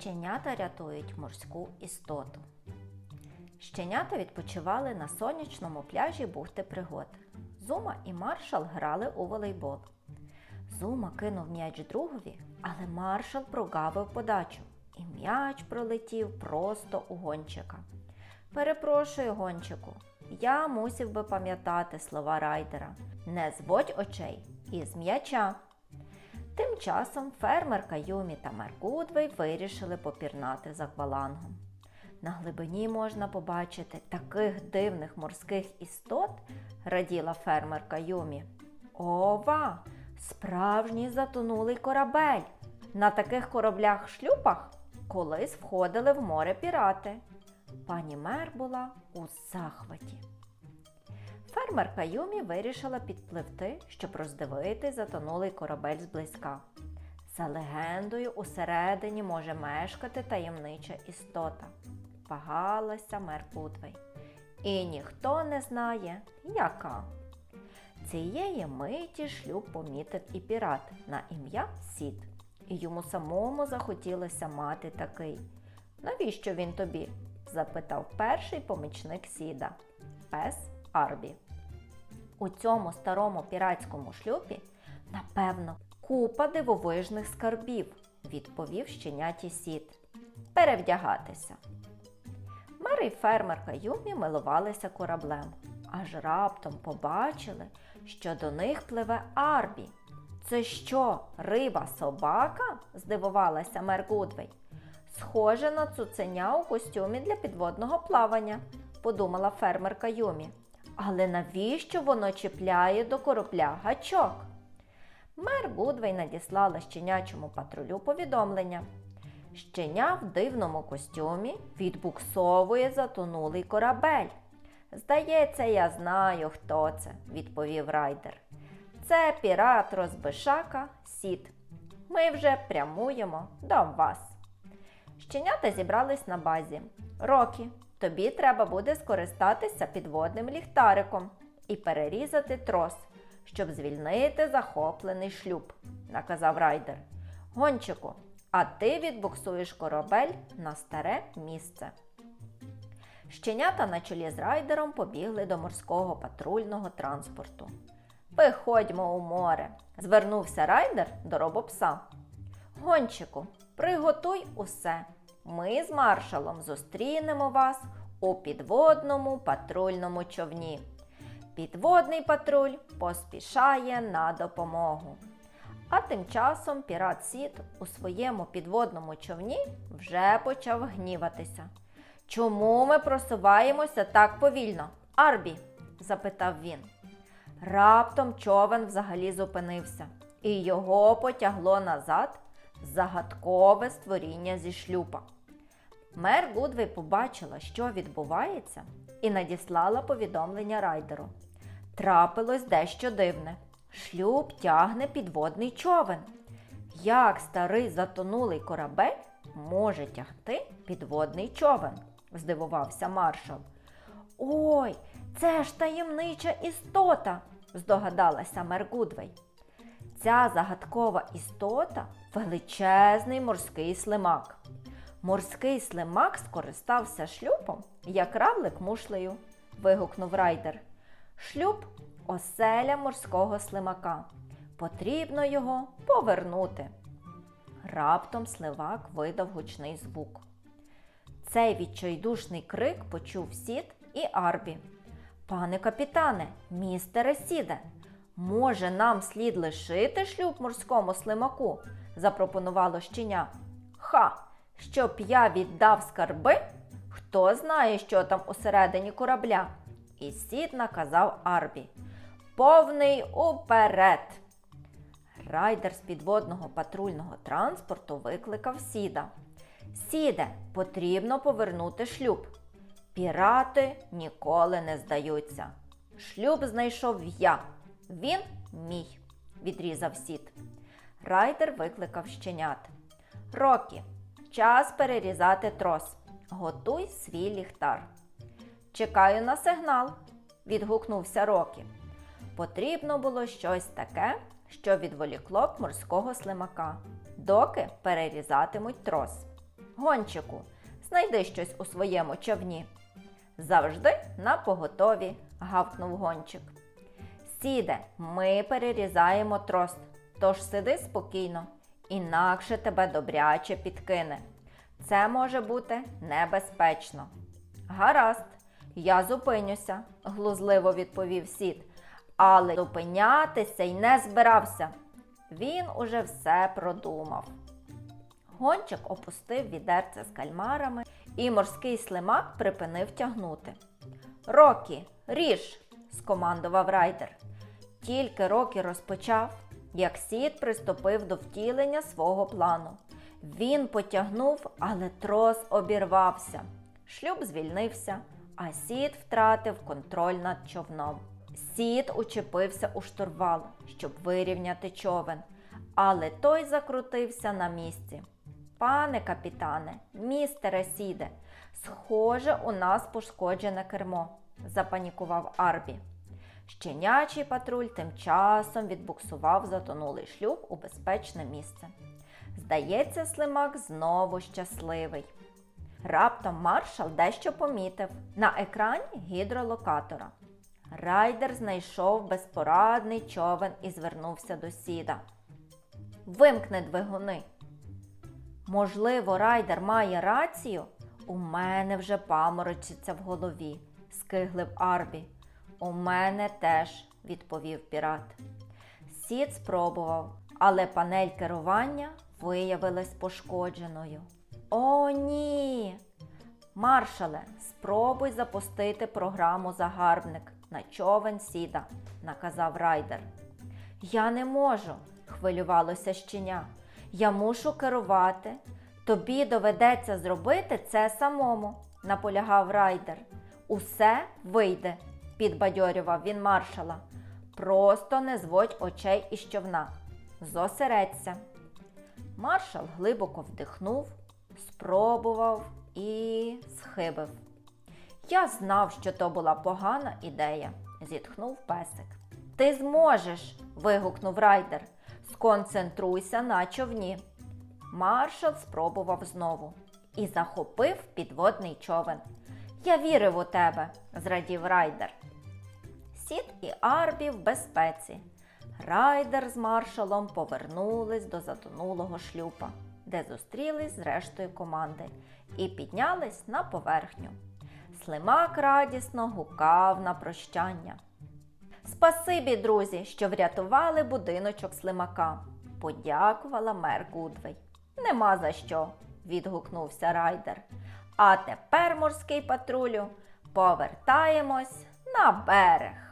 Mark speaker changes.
Speaker 1: Щенята рятують морську істоту. Щенята відпочивали на сонячному пляжі бухти пригод. Зума і маршал грали у волейбол. Зума кинув м'яч другові, але маршал прогавив подачу, і м'яч пролетів просто у гончика. Перепрошую, гончику, я мусив би пам'ятати слова райдера. Не зводь очей із м'яча. Тим часом фермерка Юмі та Меркудвей вирішили попірнати з аквалангом. На глибині можна побачити таких дивних морських істот, раділа фермерка Юмі. Ова! Справжній затонулий корабель. На таких кораблях-шлюпах колись входили в море пірати. Пані Мер була у захваті. Фермерка Юмі вирішила підпливти, щоб роздивити затонулий корабель зблизька. За легендою, усередині може мешкати таємнича істота. Вагалася мер Путвей. І ніхто не знає, яка. Цієї миті шлюб помітив і пірат на ім'я Сід. І йому самому захотілося мати такий. Навіщо він тобі? запитав перший помічник Сіда пес Арбі. У цьому старому піратському шлюпі, напевно, купа дивовижних скарбів, відповів щеняті Сід. Перевдягатися. Мер і фермерка Юмі милувалися кораблем, аж раптом побачили, що до них пливе Арбі. Це що, риба собака? здивувалася мер Гудвей. Схоже на цуценя у костюмі для підводного плавання, подумала фермерка Юмі. Але навіщо воно чіпляє до корабля гачок? Мер Гудвей надіслала щенячому патрулю повідомлення. Щеня в дивному костюмі відбуксовує затонулий корабель. Здається, я знаю, хто це, відповів райдер. Це пірат розбишака Сід. Ми вже прямуємо до вас. Щенята зібрались на базі. Рокі, тобі треба буде скористатися підводним ліхтариком і перерізати трос, щоб звільнити захоплений шлюб, наказав райдер. Гончику, а ти відбуксуєш корабель на старе місце. Щенята на чолі з райдером побігли до морського патрульного транспорту. Виходьмо у море, звернувся райдер до робопса. Гончику, приготуй усе. Ми з маршалом зустрінемо вас у підводному патрульному човні. Підводний патруль поспішає на допомогу. А тим часом пірат Сід у своєму підводному човні вже почав гніватися. Чому ми просуваємося так повільно? Арбі? запитав він. Раптом човен взагалі зупинився, і його потягло назад загадкове створіння зі шлюпа. Мер Гудвей побачила, що відбувається, і надіслала повідомлення райдеру. Трапилось дещо дивне. Шлюб тягне підводний човен. Як старий затонулий корабель може тягти підводний човен? здивувався маршал. Ой, це ж таємнича істота, здогадалася мер Гудвей. Ця загадкова істота величезний морський слимак. Морський слимак скористався шлюпом, як равлик мушлею, вигукнув райдер. Шлюб оселя морського слимака. Потрібно його повернути. Раптом сливак видав гучний звук. Цей відчайдушний крик почув сід і Арбі. Пане капітане, містере сіде, може, нам слід лишити шлюб морському слимаку? запропонувало щеня. Ха! Щоб я віддав скарби? Хто знає, що там усередині корабля? І сід наказав Арбі. Повний уперед. Райдер з підводного патрульного транспорту викликав сіда. Сіде, потрібно повернути шлюб. Пірати ніколи не здаються. Шлюб знайшов я. Він мій, відрізав сід. Райдер викликав щенят. Рокі, час перерізати трос. Готуй свій ліхтар. Чекаю на сигнал, відгукнувся Рокі. Потрібно було щось таке, що відволікло б морського слимака, доки перерізатимуть трос. Гончику, знайди щось у своєму човні. Завжди на поготові, гавкнув гончик. Сіде, ми перерізаємо трос, тож сиди спокійно, інакше тебе добряче підкине. Це може бути небезпечно. Гаразд, я зупинюся, глузливо відповів сід, але зупинятися й не збирався. Він уже все продумав. Гончик опустив відерце з кальмарами, і морський слимак припинив тягнути. Рокі, ріж! скомандував райдер. Тільки Рокі розпочав, як сід приступив до втілення свого плану. Він потягнув, але трос обірвався. Шлюб звільнився, а сід втратив контроль над човном. Сід учепився у штурвал, щоб вирівняти човен, але той закрутився на місці. Пане капітане, містере сіде, схоже, у нас пошкоджене кермо, запанікував Арбі. Щенячий патруль тим часом відбуксував затонулий шлюб у безпечне місце. Здається, слимак знову щасливий. Раптом маршал дещо помітив на екрані гідролокатора. Райдер знайшов безпорадний човен і звернувся до сіда. Вимкни двигуни. Можливо, райдер має рацію? У мене вже паморочиться в голові, скиглив Арбі. У мене теж, відповів пірат. Сід спробував, але панель керування виявилась пошкодженою. О, ні! Маршале, спробуй запустити програму загарбник на човен сіда, наказав райдер. Я не можу, хвилювалося щеня. Я мушу керувати. Тобі доведеться зробити це самому, наполягав райдер. Усе вийде, підбадьорював він маршала. Просто не зводь очей із човна. Зосередься. Маршал глибоко вдихнув, спробував і схибив. Я знав, що то була погана ідея, зітхнув песик. Ти зможеш. вигукнув райдер. Сконцентруйся на човні. Маршал спробував знову і захопив підводний човен. Я вірив у тебе, зрадів райдер. Сід і Арбі в безпеці. Райдер з маршалом повернулись до затонулого шлюпа, де зустрілись з рештою команди, і піднялись на поверхню. Слимак радісно гукав на прощання. Спасибі, друзі, що врятували будиночок слимака, подякувала мер Гудвей. Нема за що, відгукнувся райдер. А тепер, морський патрулю, повертаємось на берег.